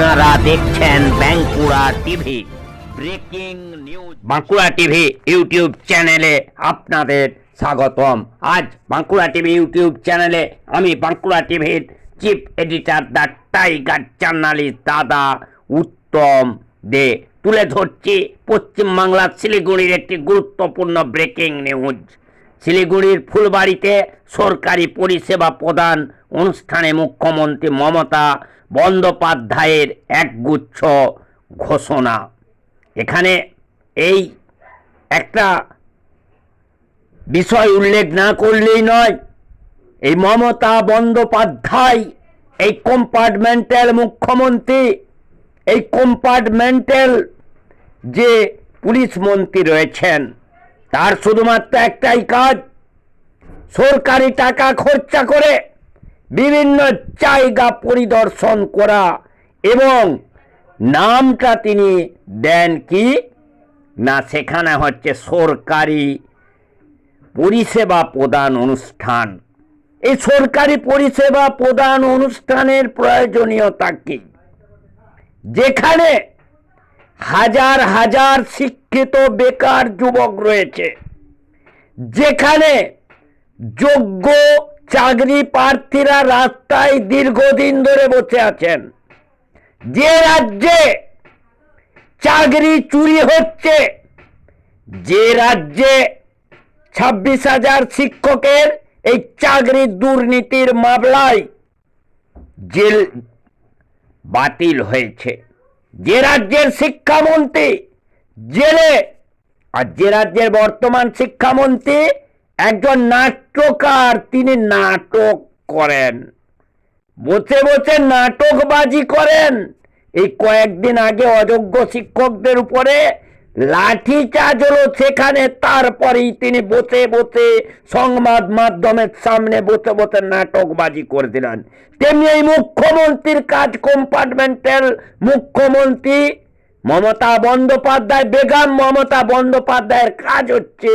আপনারা দেখছেন Bankura TV. Breaking news. Bankura TV YouTube চ্যানেলে আপনাদের স্বাগতম। আজ বাঁকুড়া টিভি ইউটিউব চ্যানেলে আমি বাঁকুড়া টিভির chief editor the tiger journalist দাদা উত্তম দে। তুলে ধরছি পশ্চিমবাংলার শিলিগুড়ির একটি গুরুত্বপূর্ণ ব্রেকিং নিউজ। শিলিগুড়ির ফুলবাড়িতে সরকারি পরিষেবা প্রদান অনুষ্ঠানে মুখ্যমন্ত্রী মমতা বন্দ্যোপাধ্যায়ের একগুচ্ছ ঘোষণা। এখানে এই একটা বিষয় উল্লেখ না করলেই নয়, এই মমতা বন্দ্যোপাধ্যায়, এই কম্পার্টমেন্টাল মুখ্যমন্ত্রী, এই কম্পার্টমেন্টাল যে পুলিশ মন্ত্রী রয়েছেন, তার শুধুমাত্র একটাই কাজ, সরকারি টাকা খরচা করে বিভিন্ন জায়গা পরিদর্শন করা এবং নামটা তিনি দেন কি? না, সেখানে হচ্ছে সরকারি পরিষেবা প্রদান অনুষ্ঠান। এই সরকারি পরিষেবা প্রদান অনুষ্ঠানের প্রয়োজনীয়তা কি? যেখানে হাজার হাজার শিক্ষিত বেকার যুবক রয়েছে। যেখানে যোগ্য চাকরি প্রার্থীরা রাস্তায় দীর্ঘদিন ধরে বসে আছেন। যে রাজ্যে চাকরি চুরি হচ্ছে, যে রাজ্যে ছাব্বিশ হাজার শিক্ষকের এই চাকরি দুর্নীতির মামলায় জেল বাতিল হয়েছে। যে রাজ্যের শিক্ষামন্ত্রী জেলে, আর যে রাজ্যের বর্তমান শিক্ষামন্ত্রী একজন নাট্যকার তিনি নাটক করেন। বসে বসে নাটকবাজি করেন। এই কয়েকদিন আগে অযোগ্য শিক্ষকদের উপরে লাঠি চার্জ হলো সেখানে। তারপরেই তিনি বসে বসে সংবাদ মাধ্যমের সামনে বসে বসে নাটকবাজি করে দিলেন তেমনি এই মুখ্যমন্ত্রীর কাজ কম্পার্টমেন্টাল মুখ্যমন্ত্রী মমতা বন্দ্যোপাধ্যায়, বেগম মমতা বন্দ্যোপাধ্যায়ের কাজ হচ্ছে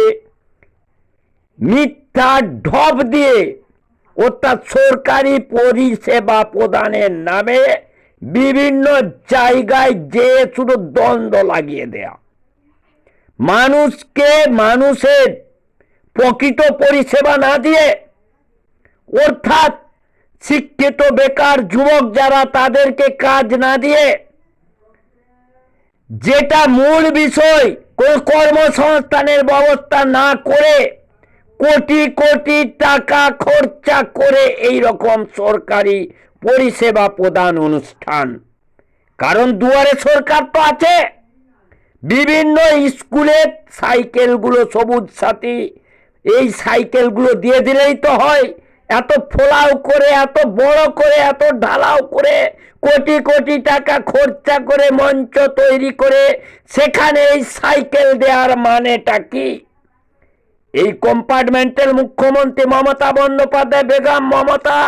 মিথ্যা ঢপ দিয়ে অর্থাৎ সরকারি পরিষেবা প্রদানের নামে বিভিন্ন জায়গায় যে শুধু দ্বন্দ্ব লাগিয়ে দেয়া। মানুষকে মানুষের প্রকৃত পরিষেবা না দিয়ে অর্থাৎ শিক্ষিত বেকার যুবক যারা তাদেরকে কাজ না দিয়ে যেটা মূল বিষয় কোন কর্মসংস্থানের ব্যবস্থা না করে কোটি কোটি টাকা খরচা করে এই রকম সরকারি পরিষেবা প্রদান অনুষ্ঠান। কারণ দুয়ারে সরকার তো আছে। বিভিন্ন স্কুলের সাইকেলগুলো সবুজ সাথী, এই সাইকেলগুলো দিয়ে দিলেই তো হয়। এত ফোলাও করে, এত বড় করে, এত ঢালাও করে কোটি কোটি টাকা খরচা করে মঞ্চ তৈরি করে সেখানে এই সাইকেল দেওয়ার মানেটা কি? এই কম্পার্টমেন্টের মুখ্যমন্ত্রী মমতা বন্দ্যোপাধ্যায়, বেগম মমতা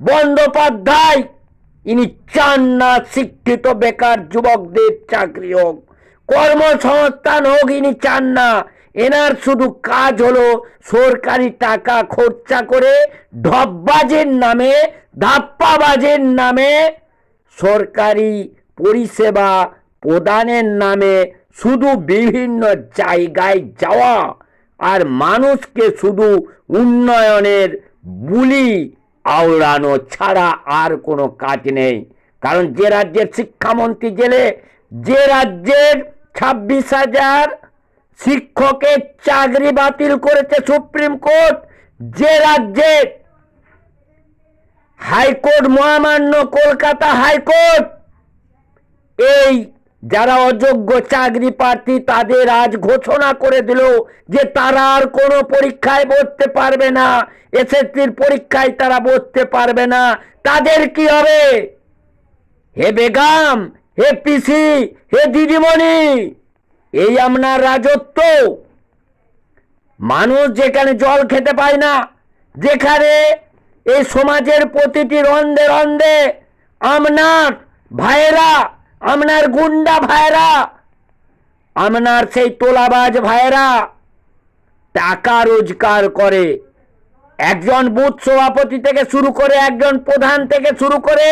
বন্দ্যোপাধ্যায়, ইনি চান না শিক্ষিত বেকার যুবকদের চাকরি হোক। কর্মসংস্থান হোক, ইনি চান না। এনার শুধু কাজ হলো সরকারি টাকা খরচা করে ঢপবাজের নামে, ধাপ্পাবাজের নামে সরকারি পরিষেবা প্রদানের নামে শুধু বিভিন্ন জায়গায় যাওয়া। আর মানুষকে শুধু উন্নয়নের বুলি আওড়ানো ছাড়া আর কোনো কাজ নেই। কারণ যে রাজ্যের শিক্ষামন্ত্রী জেলে যে রাজ্যের ছাব্বিশ হাজার শিক্ষকের চাকরি বাতিল করেছে সুপ্রিম কোর্ট, যে রাজ্যের হাইকোর্ট মহামান্য কলকাতা হাইকোর্ট, এই যারা অযোগ্য চাকরি প্রার্থী তাদের আজ ঘোষণা করে দিল যে তারা আর কোনো পরীক্ষায় বসতে পারবে না। এসএসসির পরীক্ষায় তারা বসতে পারবে না। তাদের কি হবে? হে বেগাম, হে পিসি, হে দিদিমণি, এই আপনার রাজত্ব। মানুষ যেখানে জল খেতে পায় না, যেখানে এই সমাজের প্রতিটি রন্ধে রন্ধে আপনার ভাইয়েরা আপনার গুন্ডা ভাইরা আপনার সেই তোলাবাজ ভাইরা টাকা রোজগার করে। একজন বুথ সভাপতি থেকে শুরু করে, একজন প্রধান থেকে শুরু করে,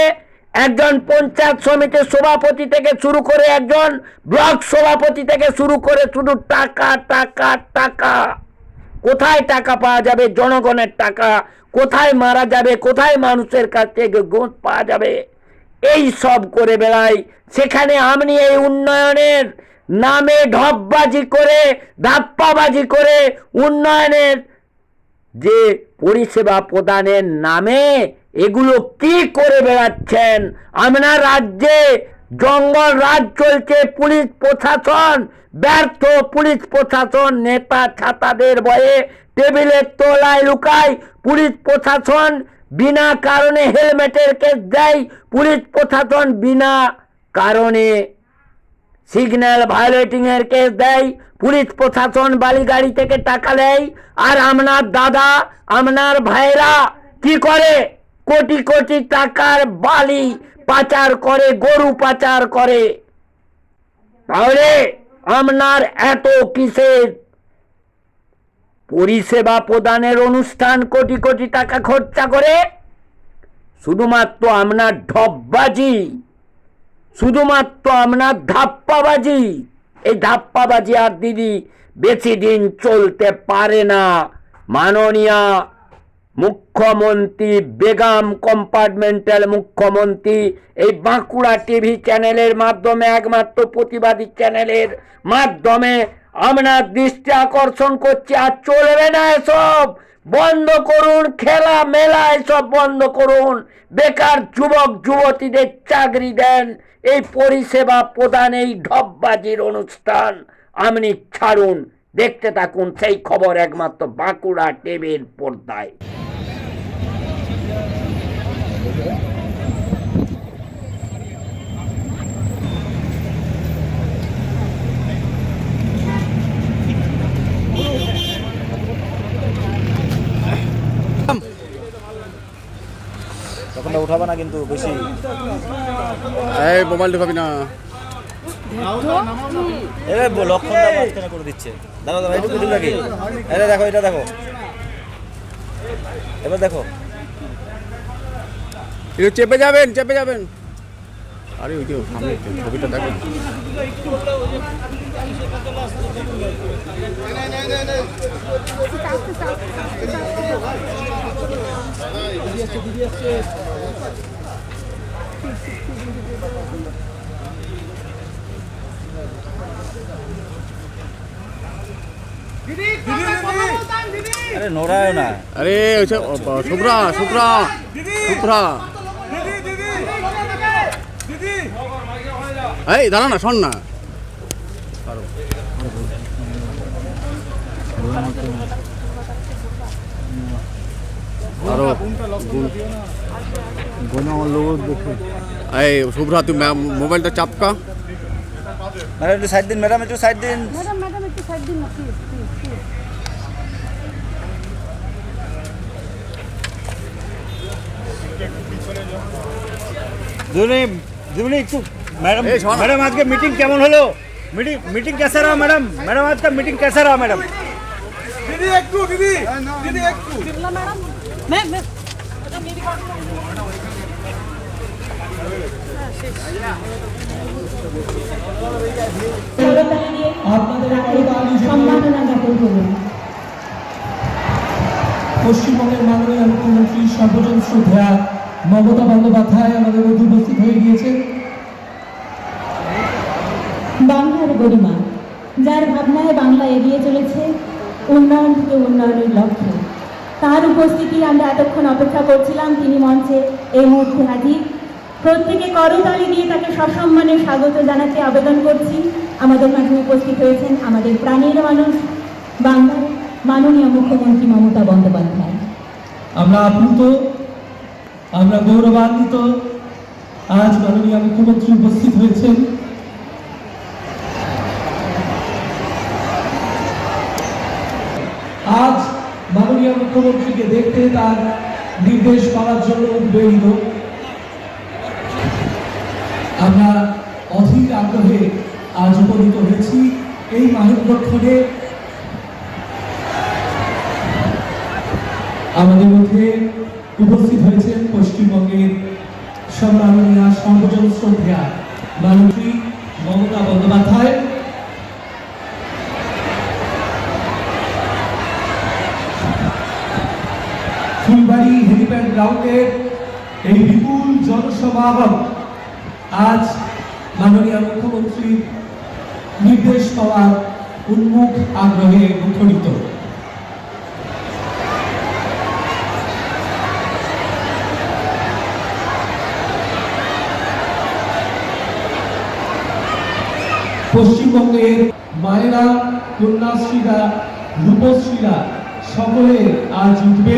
একজন পঞ্চায়েত সমিতির সভাপতি থেকে শুরু করে, একজন ব্লক সভাপতি থেকে শুরু করে, শুধু টাকা টাকা টাকা। কোথায় টাকা পাওয়া যাবে? জনগণের টাকা কোথায় মারা যাবে? কোথায় মানুষের কাছ থেকে গোঁত পাওয়া যাবে? এই সব করে বেড়াই। সেখানে আপনি এই উন্নয়নের নামে ঢপবাজি করে, ধাপ্পাবাজি করে উন্নয়নের যে পরিষেবা প্রদানের নামে এগুলো কি করে বেড়াচ্ছেন? আপনার রাজ্যে জঙ্গল রাজ চলছে, পুলিশ প্রশাসন ব্যর্থ, পুলিশ প্রশাসন নেতা ছাতাদের ভয়ে টেবিলের তোলায় লুকায়, পুলিশ প্রশাসন বিনা কারণে হেলমেটের কেস দেয় পুলিশ প্রশাসন, বিনা কারণে সিগন্যাল ভায়োলেটিং এর কেস দেয় পুলিশ প্রশাসন বালি গাড়ি থেকে টাকা নেয়। আর আপনার দাদা আপনার ভাইরা কি করে? কোটি কোটি টাকার বালি পাচার করে, গরু পাচার করে। তাহলে আপনার এত কিসের পরিষেবা প্রদানের অনুষ্ঠান কোটি কোটি টাকা খরচা করে শুধুমাত্র আপনার ঢপবাজি, শুধুমাত্র আপনার ধাপ্পাবাজি। এই ধাপ্পাবাজি আর দিদি বেশি দিন চলতে পারে না। মাননীয়া মুখ্যমন্ত্রী, বেগাম কম্পার্টমেন্টাল মুখ্যমন্ত্রী, এই বাঁকুড়া টিভি চ্যানেলের মাধ্যমে, একমাত্র প্রতিবাদী চ্যানেলের মাধ্যমে আপনার দৃষ্টি আকর্ষণ করছি আর চলবে না এসব। বন্ধ করুন, খেলা, মেলা, এসব বন্ধ করুন। বেকার যুবক, যুবতীদের চাকরি দেন। এই পরিষেবা প্রদান, এই ঢপবাজির অনুষ্ঠান আপনি ছাড়ুন। দেখতে থাকুন, সেই খবর একমাত্র বাঁকুড়া টেবিল পর্দায়। তখন উঠাবে না কিন্তু বেশি? এই মোবাইল ঢুকাবি না। মাঝখানে করে দিচ্ছে? দেখো দেখো এটা দেখো এটা দেখো। এবার দেখো। চেপে যাবেন চেপে যাবেন। আরে ওই যে সামনে ছবিটা দেখেন আরে নোড়ায় না। আরে ওই যে, ও, বা, শুভ্রা শুভ্রা শুভ্রা। এই দাঁড়া না শোন না। আরও। අයි සුබ්‍රාතු तो චප්කා दिन जुनी जुनी तू मैडम मैडम आज का मीटिंग कैमन हलो? मीटिंग मीटिंग कैसा रहा मैडम? मैडम आज का मीटिंग कैसा रहा मैडम? दीदी एक दीदी। दीदी एक मैडम मैं मैं পশ্চিমবঙ্গের মাননীয় মুখ্যমন্ত্রী সর্বজন শ্রদ্ধা মমতা বন্দ্যোপাধ্যায় আমাদের মধ্যে উপস্থিত হয়ে গিয়েছেন। বাংলার গরিমা যার ভাবনায় বাংলা এগিয়ে চলেছে উন্নয়ন থেকে উন্নয়নের লক্ষ্যে। তার উপস্থিতি আমরা এতক্ষণ অপেক্ষা করছিলাম তিনি মঞ্চে এই মুহূর্তে হাজির। প্রত্যেকে করতালি দিয়ে তাকে সসম্মানে স্বাগত জানাতে আবেদন করছি। আমাদের মাঝে উপস্থিত হয়েছেন আমাদের প্রাণীর মানুষ বাংলার মাননীয় মুখ্যমন্ত্রী মমতা বন্দ্যোপাধ্যায়। আমরা আপ্লুত, আমরা গৌরবান্বিত, আজ মাননীয় মুখ্যমন্ত্রী উপস্থিত হয়েছেন। আজ মাননীয় মুখ্যমন্ত্রীকে দেখতে তার নির্দেশ করার জন্য উদ্বেলিত। আমরা অধীর আগ্রহে আজ উপনীত হয়েছি এই মাহেন্দ্রক্ষণে আমাদের মধ্যে উপস্থিত হয়েছেন পশ্চিমবঙ্গের সম্মাননীয় সর্বজন শ্রদ্ধা মাননীয় মমতা বন্দ্যোপাধ্যায়। ফুলবাড়ি হেলিপ্যাড গ্রাউন্ডের এই বিপুল জনসমাগম আজ মাননীয় মুখ্যমন্ত্রীর নির্দেশ পাওয়ার উন্মুখ আগ্রহে মুখরিত। পশ্চিমবঙ্গের মায়েরা, কন্যাশ্রীরা, রূপশ্রীরা সকলে আজ উঠবে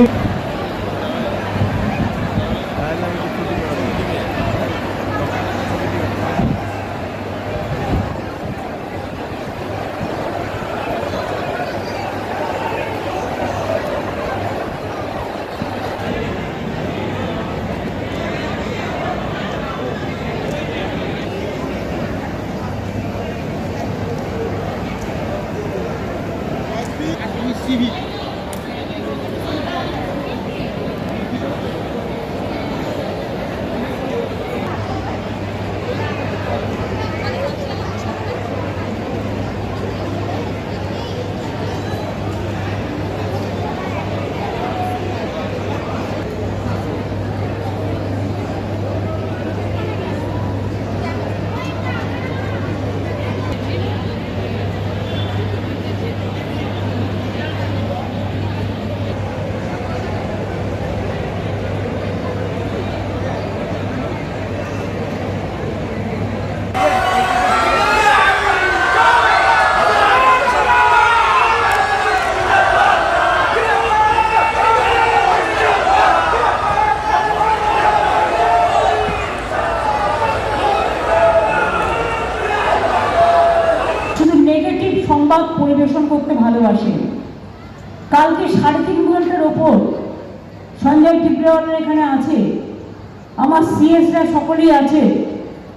শুধু নেগেটিভ সংবাদ পরিবেশন করতে ভালোবাসে কালকে সাড়ে তিন ঘণ্টার ওপর টিপ্রেওয়ালের এখানে আছে। আমার সিএসরা সকলেই আছে।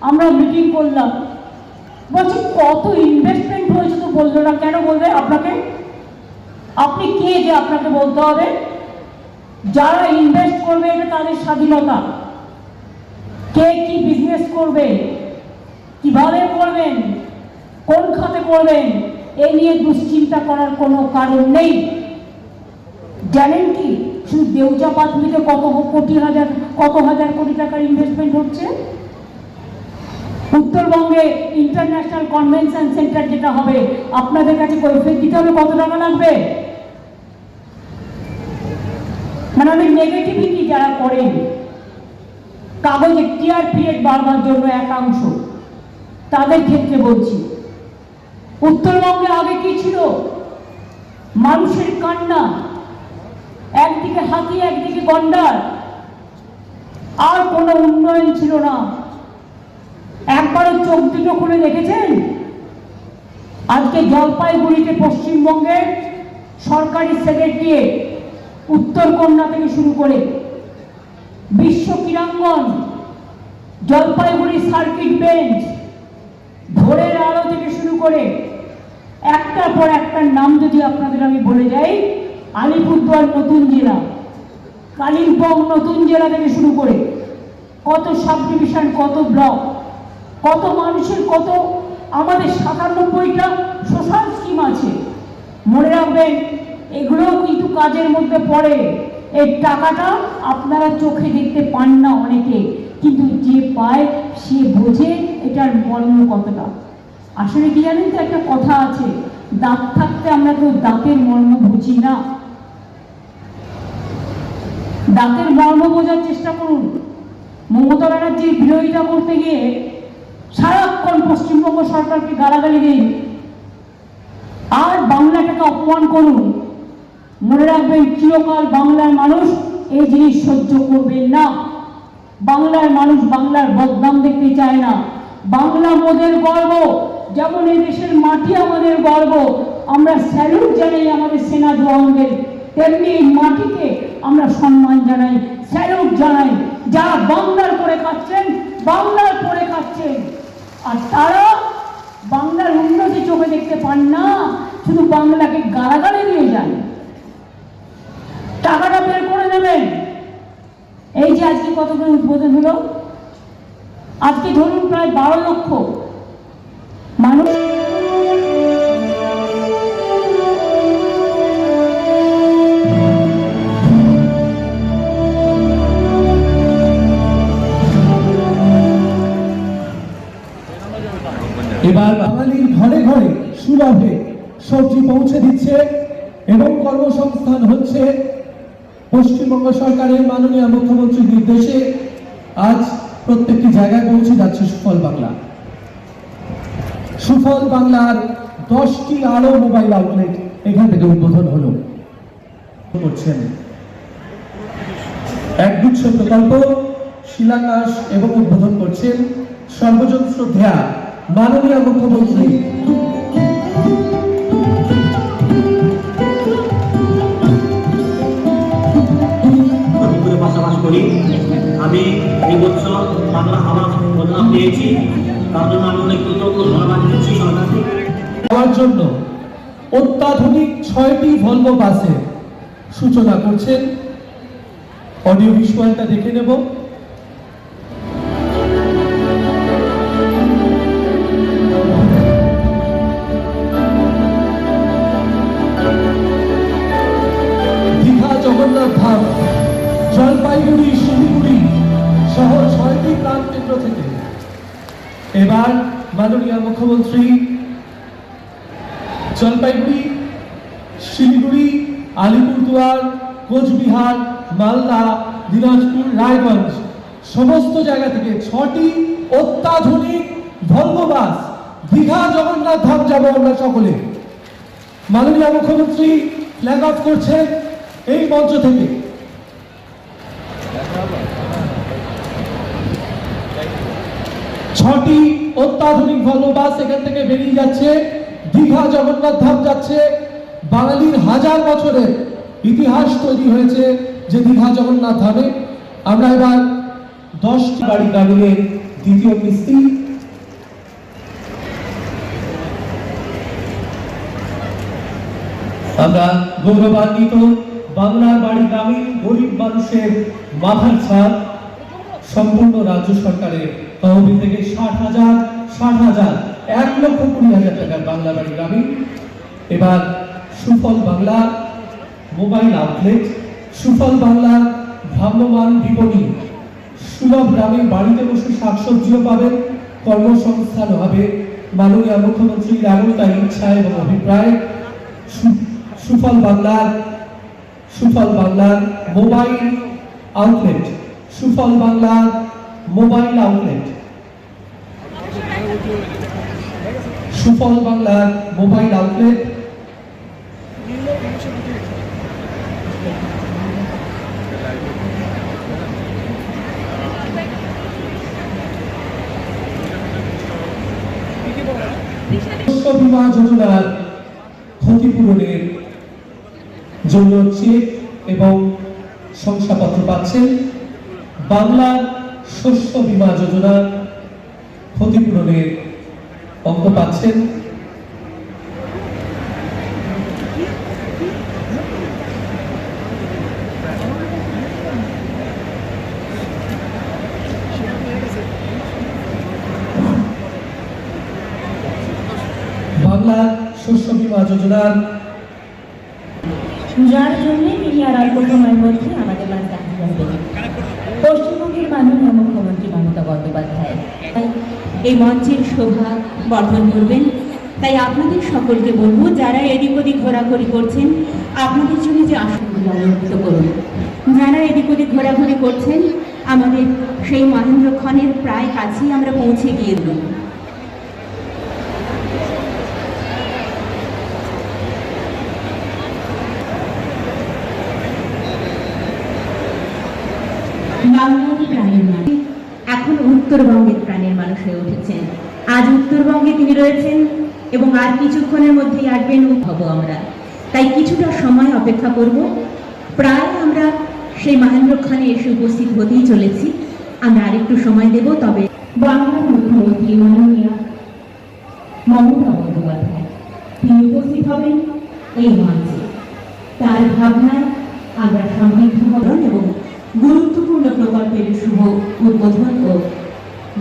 আমরা মিটিং করলাম। বলছি, কত ইনভেস্টমেন্ট হয়েছে তো বলল না কেন বলবে আপনাকে? আপনি কে যে আপনাকে বলতে হবে? যারা ইনভেস্ট করবে এটা তাদের স্বাধীনতা। কে কি বিজনেস করবে? কীভাবে করবেন? কোন খাতে করবেন? এ নিয়ে দুশ্চিন্তা করার কোনো কারণ নেই। জানেন কি কত কোটি হাজার, কত হাজার কোটি টাকার ইনভেস্টমেন্ট হচ্ছে? উত্তরবঙ্গে ইন্টারন্যাশনাল কনভেনশন সেন্টার যেটা হবে, আপনাদের কাছে কৈফিয়ত দিতে হবে কত টাকা লাগবে? মানে আমি নেগেটিভিটি যারা করেন কাগজে টিআর পিরিয়ড বাড়বার জন্য একাংশ, তাদের ক্ষেত্রে বলছি, উত্তরবঙ্গে আগে কি ছিল? মানুষের কান্না একদিকে হাতি, একদিকে গন্ডার। আর কোনো উন্নয়ন ছিল না। একবারও চোখ দুটো খুলে দেখেছেন? আজকে জলপাইগুড়িতে পশ্চিমবঙ্গের সরকারি সেক্রেটারিয়েট উত্তরকন্যা থেকে শুরু করে বিশ্ব ক্রীড়াঙ্গন, জলপাইগুড়ি সার্কিট বেঞ্চ, ভোরের আলো থেকে শুরু করে একটার পর একটার নাম যদি আপনাদের আমি বলে যাই আলিপুরদুয়ার নতুন জেলা, কালিম্পং নতুন জেলা থেকে শুরু করে কত সাব ডিভিশন কত ব্লক কত মানুষের কত, আমাদের সাতানব্বইটা সোশ্যাল স্কিম আছে। মনে রাখবেন, এগুলোও কিন্তু কাজের মধ্যে পড়ে। এই টাকাটা আপনারা চোখে দেখতে পান না অনেকে, কিন্তু যে পায়, সে বোঝে এটার মর্ম কতটা। আসলে কি জানেন তো, একটা কথা আছে, দাঁত থাকতে আমরা কেউ দাঁতের মর্ম বুঝি না। দাঁতের মর্ম বোঝার চেষ্টা করুন। মমতা ব্যানার্জির বিরোধিতা করতে গিয়ে সারাক্ষণ পশ্চিমবঙ্গ সরকারকে গালাগালি দিন। আর বাংলাটাকে অপমান করুন। মনে রাখবেন, চিরকাল বাংলার মানুষ এই জিনিস সহ্য করবেন না। বাংলার মানুষ বাংলার বদনাম দেখতে চায় না। বাংলা মোদের গর্ব, যেমন এই দেশের মাটি আমাদের গর্ব। আমরা স্যালুট জানাই আমাদের সেনা জওয়ানদের। তেমনি এই মাটিকে আমরা সম্মান জানাই, স্যালুট জানাই। যারা বাংলার করে খাচ্ছেন, বাংলার করে খাচ্ছেন। আর তারা বাংলার উন্নতি চোখে দেখতে পান না, শুধু বাংলাকে গালাগালি নিয়ে যান টাকাটা বের করে নেবেন। এই যে আজকে কতগুলো উদ্বোধন হলো? আজকে ধরুন প্রায় বারো লক্ষ। মানুষ এবার বাঙালির ঘরে ঘরে সুলভে সবজি পৌঁছে দিচ্ছে এবং কর্মসংস্থান হচ্ছে। পশ্চিমবঙ্গ সরকারের মাননীয় মুখ্যমন্ত্রীর নির্দেশে আজ প্রত্যেকটি জায়গায় পৌঁছে যাচ্ছে সুফল বাংলা। সুফল বাংলার দশটি আরও মোবাইল আউটলেট এখান থেকে উদ্বোধন হলো। করছেন একগুচ্ছ প্রকল্প, শিলান্যাস এবং উদ্বোধন করছেন সর্বজন শ্রদ্ধা মাননীয় মুখ্যমন্ত্রী। বসবাস করি আমি এই বছর বাংলা আবাস যোজনা পেয়েছি। তার জন্য আমি অনেক কৃতজ্ঞ ধন্যবাদ দিচ্ছি সরকারকে। দেওয়ার জন্য অত্যাধুনিক ছয়টি ভলভো বাসের সূচনা করছেন। অডিও ভিজুয়ালটা দেখে নেব। মুখ্যমন্ত্রী, জলপাইগুড়ি, শিলিগুড়ি, আলিপুরদুয়ার, কোচবিহার, মালদা, দিনাজপুর, রায়গঞ্জ, সমস্ত জায়গা থেকে ছটি অত্যাধুনিক ভলভো বাস দীঘা, জগন্নাথ ধাম যাব আমরা সকলে। মাননীয় মুখ্যমন্ত্রী ফ্ল্যাগ অফ করছেন এই মঞ্চ থেকে। ছটি অত্যাধুনিক ভলভো বাস এখান থেকে বেরিয়ে যাচ্ছে। দীঘা জগন্নাথ ধাম যাচ্ছে। বাঙালির হাজার বছরের ইতিহাস তৈরি হয়েছে যে দীঘা জগন্নাথ ধামে। আমরা এবার দশটি গাড়ি গাড়ির দ্বিতীয় কিস্তি। আমরা গৌরবান্বিত বাংলার বাড়ি গ্রামীণ গরিব মানুষের মাথার ছাদ সম্পূর্ণ রাজ্য সরকারের তহবিল থেকে ষাট হাজার ষাট হাজার, এক লক্ষ কুড়ি হাজার টাকার বাংলা বাড়ি গ্রামীণ। এবার সুফল বাংলা মোবাইল আউটলেট, সুফল বাংলা ভ্রাম্যমান বিপণী। সুলভ গ্রামে বাড়িতে বসে শাকসবজিও পাবেন। কর্মসংস্থান হবে। মাননীয় মুখ্যমন্ত্রীর এমনটাই ইচ্ছা এবং অভিপ্রায়। সুফল বাংলার সুফল বাংলার মোবাইল আউটলেট, সুফল বাংলার মোবাইল আউটলেট। সুফল বাংলার মোবাইল আউটলেট। বীমা যোজনার ক্ষতিপূরণের জন্য চেক এবং শংসাপত্র পাচ্ছেন বাংলার শস্য বীমা যোজনা ক্ষতিপূরণের অঙ্ক পাচ্ছেন। বাংলার শস্য বীমা যোজনার যার জন্য আর অল্প সময়ের মধ্যে আমাদের মাঝে হবেন পশ্চিমবঙ্গের মাননীয় মুখ্যমন্ত্রী মমতা বন্দ্যোপাধ্যায়। এই মঞ্চের শোভা বর্ধন করবেন। তাই আপনাদের সকলকে বলব, যারা এদিক ওদিক ঘোরাঘুরি করছেন, আপনাদের জন্য যে আসনগুলো অনুভূত করুন। যারা এদিক ওদিক ঘোরাঘুরি করছেন, আমাদের সেই মহেন্দ্রক্ষণের প্রায় কাছেই আমরা পৌঁছে গিয়ে দিলাম বাংলার প্রাণের মানুষ এখন উত্তরবঙ্গের প্রাণের মানুষ হয়ে উঠেছেন। আজ উত্তরবঙ্গে তিনি রয়েছেন এবং আর কিছুক্ষণের মধ্যেই আসবেন হব আমরা। তাই কিছুটা সময় অপেক্ষা করব। প্রায় আমরা সেই মহেন্দ্রক্ষণে এসে উপস্থিত হতেই চলেছি। আমরা আরেকটু সময় দেব, তবে বাংলার মুখ্যমন্ত্রী মাননীয় মমতা বন্দ্যোপাধ্যায়, তিনি উপস্থিত হবেন এই মঞ্চে। তার ভাবনায় আমরা সমৃদ্ধ হবেন এবং গুরুত্বপূর্ণ প্রকল্পের শুভ উদ্বোধন ও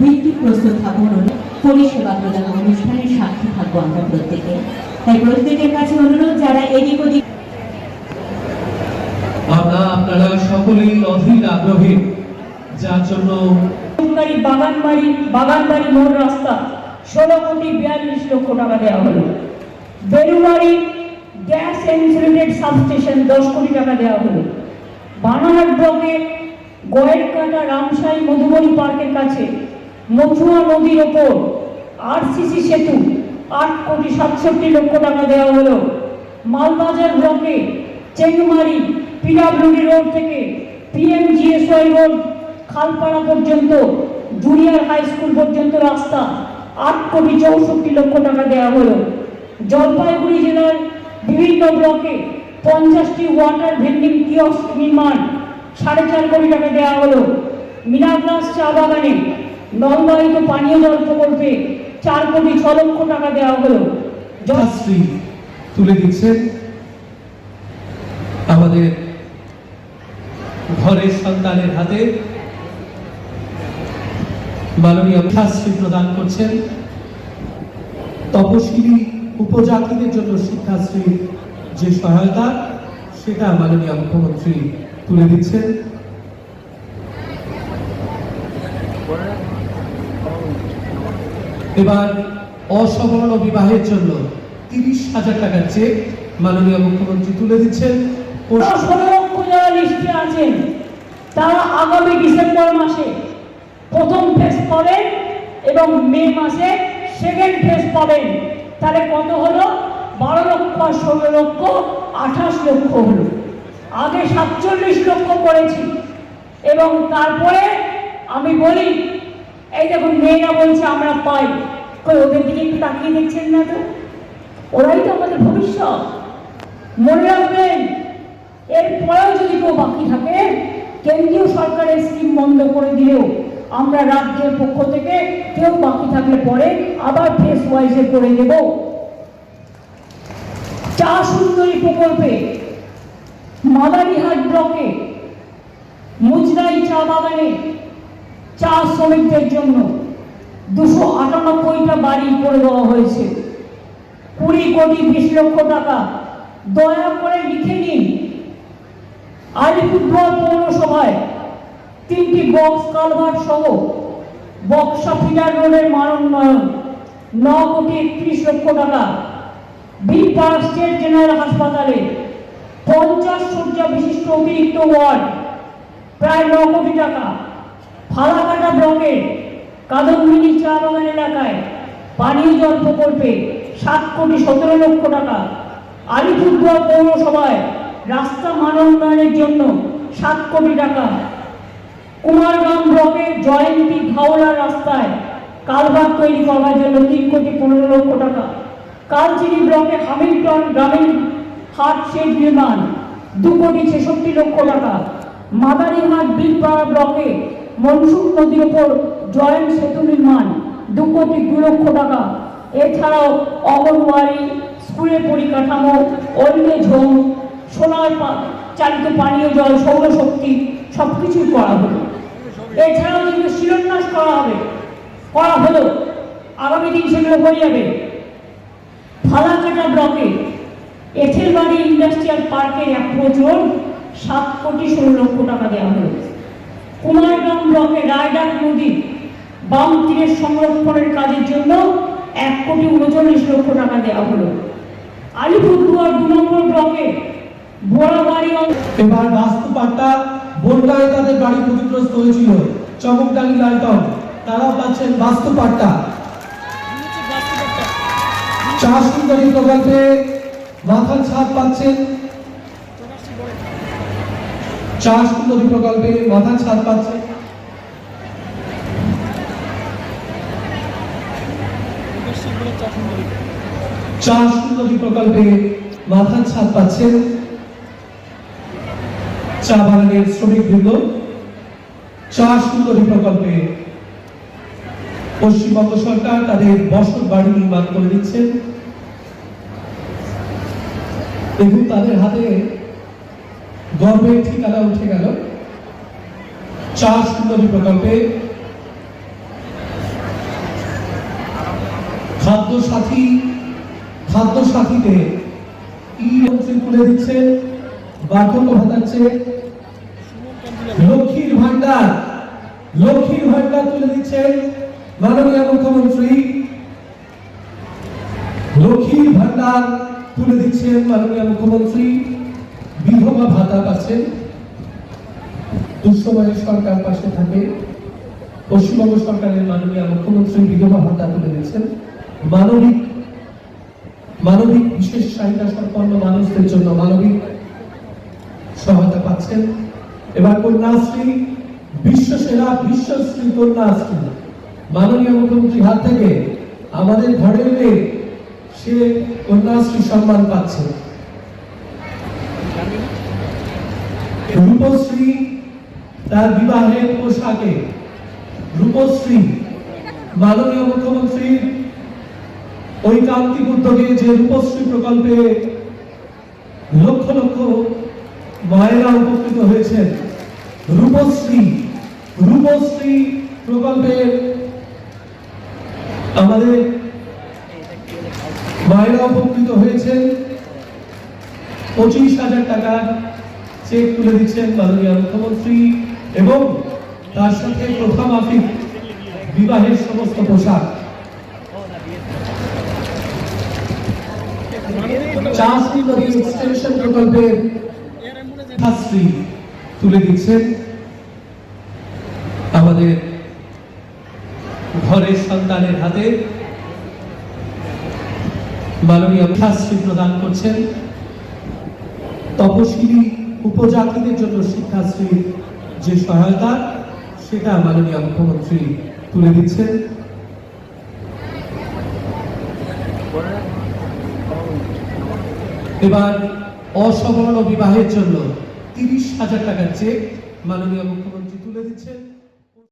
ভিত্তি প্রস্তুত থাকুন পরিষেবা প্রদান অনুষ্ঠানের সাক্ষী থাকব আমরা প্রত্যেকে। তাই প্রত্যেকের কাছে অনুরোধ যারা এদিক ওদিক আমরা আপনারা সকলেই অধীর আগ্রহী। যার জন্য সরকারি বাগানবাড়ি বাগানবাড়ি মোড় রাস্তা ষোলো কোটি বিয়াল্লিশ লক্ষ টাকা দেওয়া হলো। বেলুবাড়ি গ্যাস ইনসুলেটেড সাবস্টেশন দশ কোটি টাকা দেওয়া হলো। বানারহাট ব্লকে গয়েরকাটা রামসাই মধুবনী পার্কের কাছে মথুয়া নদীর ওপর আরসিসি সেতু আট কোটি সাতষট্টি লক্ষ টাকা দেওয়া হলো। মালবাজার ব্লকে চেংমারি পিডাব্লিউডি রোড থেকে পিএমজিএসওয়াই রোড, খালপাড়া পর্যন্ত, জুনিয়র হাই স্কুল পর্যন্ত রাস্তা আট কোটি চৌষট্টি লক্ষ টাকা দেওয়া হলো। জলপাইগুড়ি জেলার বিভিন্ন ব্লকে পঞ্চাশটি ওয়াটার ভেন্ডিং কিয়স্ক নির্মাণ সাড়ে চার কোটি টাকা দেওয়া হলো। মিনাগ্রাস চা বাগানে নলবাহিত পানীয় জল প্রকল্পে চার কোটি ছ লক্ষ টাকা দেওয়া হলো। জল তুলে দিচ্ছেন। আমাদের ঘরের সন্তানের হাতে মাননীয় শিক্ষাশ্রী প্রদান করছেন। তপশিলি উপজাতিদের জন্য শিক্ষাশ্রী যে সহায়তা, সেটা মাননীয় মুখ্যমন্ত্রী তুলে দিচ্ছেন। এবার অসবর্ণ বিবাহের জন্য তিরিশ হাজার টাকার চেক মাননীয় মুখ্যমন্ত্রী তুলে দিচ্ছেন। লিস্টে আছেন, তারা আগামী ডিসেম্বর মাসে প্রথম ফেজ পাবেন এবং মে মাসে সেকেন্ড ফেজ পাবেন। তাহলে কত হলো? বারো লক্ষ আর ষোলো লক্ষ, আঠাশ লক্ষ হলো। আগে সাতচল্লিশ লক্ষ করেছি এবং তারপরে আমি বলি এই দেখুন মেয়েরা বলছে, আমরা পাই। কই, ওদের দিকে একটু তাকিয়ে দেখছেন না তো? ওরাই তো আমাদের ভবিষ্যৎ। মনে রাখবেন এরপরেও যদি কেউ বাকি থাকে, কেন্দ্রীয় সরকারের স্কিম বন্ধ করে দিলেও আমরা রাজ্যের পক্ষ থেকে কেউ বাকি থাকলে পরে আবার ফেস ওয়াইজে করে দেব। চা সুন্দরী প্রকল্পে মাদারিহাট ব্লকে মুজরাই চা বাগানে চা শ্রমিকদের জন্য দুশো আটানব্বইটা বাড়ি করে দেওয়া হয়েছে। কুড়ি কোটি বিশ লক্ষ টাকা। দয়া করে লিখে নিন। আলিপুরদুয়ার পৌরসভায় তিনটি বক্স কালভার্ট সহ বক্সা ফিডার রোডের মানোন্নয়ন, ন কোটি একত্রিশ লক্ষ টাকা। বীরপাড়া স্টেট জেনারেল হাসপাতালে পঞ্চাশ শয্যা বিশিষ্ট অতিরিক্ত ওয়ার্ড, প্রায় ন কোটি টাকা। ফালাকাটা ব্লকে কাদম্বিনী চা বাগান এলাকায় পানীয় জল প্রকল্পে সাত কোটি সতেরো লক্ষ টাকা। আলিপুরদুয়ার পৌরসভায় রাস্তা মানোন্নয়নের জন্য সাত কোটি টাকা। কুমারগ্রাম ব্লকের জয়ন্তী ঘাওড়া রাস্তায় কালভার তৈরি করার জন্য তিন কোটি পনেরো লক্ষ টাকা। কালচিনি ব্লকে হামিল্টন গ্রামীণ হাট শেড নির্মাণ দু কোটি ছেষট্টি লক্ষ টাকা। মাদারিহাট বিলপাড়া ব্লকে মনসুর নদীর ওপর জয়েন্ট সেতু নির্মাণ, দু কোটি দু লক্ষ টাকা। এছাড়াও অঙ্গনওয়াড়ি, স্কুলের পরিকাঠামো ওল্ড হোম সোলার চালিত পানীয় জল, সৌরশক্তি সব কিছুই করা হলো। এছাড়াও যেগুলো শিলান্যাস করা হবে, করা হলো, আগামী দিন সেগুলো হয়ে যাবে। ফালাকাটা ব্লকে এঁথেলবাড়ি ইন্ডাস্ট্রিয়াল পার্কের অ্যাপ্রোচ রোড সাত কোটি ষোলো লক্ষ টাকা দেওয়া হলো। কুমারগ্রাম ব্লকে রায়ডাক নদী বাম তীরের সংরক্ষণের কাজের জন্য এক কোটি উনচল্লিশ লক্ষ টাকা দেওয়া হলো। আলিপুরদুয়ার দু নম্বর ব্লকে বোড়াবাড়ি এবার বাস্তুপাট্টা বন্যায় তাদের বাড়ি ক্ষতিগ্রস্ত হয়েছিল চমকডাঙ্গি লালটন তারাও পাচ্ছেন বাস্তুপাট্টা চা সুন্দরী প্রকল্পে মাথার ছাদ পাচ্ছেন চা সুন্দরী প্রকল্পে মাথার ছাদ পাচ্ছেন চা সুন্দরী প্রকল্পে মাথার ছাদ পাচ্ছেন চা বাগানের শ্রমিকবৃন্দ চা সুন্দরী প্রকল্পে পশ্চিমবঙ্গ সরকার তাদের বসত বাড়ি নির্মাণ করে দিচ্ছেন দেখুন, তাদের হাতে গর্বের ঠিকানা উঠে গেল। চা সুন্দরী প্রকল্পে খাদ্য সাথী খাদ্য সাথীতে তুলে দিচ্ছেন বার্ধক্য ভাতার লক্ষ্মীর ভান্ডার লক্ষ্মীর ভান্ডার তুলে দিচ্ছেন মাননীয় মুখ্যমন্ত্রী। লক্ষ্মীর ভান্ডার তুলে দিচ্ছেন মাননীয় মুখ্যমন্ত্রী। বিধবা ভাতা পাচ্ছেন। দুঃসময়ে সরকার পাশে থাকে। পশ্চিমবঙ্গ সরকারের মাননীয় মুখ্যমন্ত্রী বিধবা ভাতা তুলে দিচ্ছেন। মানবিক মানবিক বিশেষ চাহিদা সম্পন্ন মানুষদের জন্য মানবিক সহায়তা পাচ্ছেন। এবার কন্যাশ্রী বিশ্ব সেরা বিশ্বশ্রী কন্যাশ্রী। মাননীয় মুখ্যমন্ত্রী হাত থেকে আমাদের ঘরের মেয়ে সে কন্যাশ্রী সম্মান পাচ্ছে। রূপশ্রী তার বিবাহের পোশাকে, রূপশ্রী, মাননীয় মুখ্যমন্ত্রীর ঐকান্তিক উদ্যোগে যে রূপশ্রী প্রকল্পে লক্ষ লক্ষ মায়েরা উপকৃত হয়েছেন, রূপশ্রী রূপশ্রী প্রকল্পের আমাদের মায়েরা উপকৃত হয়েছেন। পঁচিশ হাজার টাকার চেক তুলে দিচ্ছেন মাননীয় মুখ্যমন্ত্রী এবং তার সাথে প্রথা মাফিক বিবাহের সমস্ত পোশাক। মাননীয় প্রদান করছেন। তপশিলি উপজাতিদের জন্য শিক্ষাশ্রীর যে সহায়তা, সেটা মাননীয় মুখ্যমন্ত্রী তুলে দিচ্ছেন। এবার অসবর্ণ বিবাহের জন্য তিরিশ হাজার টাকার চেক মাননীয় মুখ্যমন্ত্রী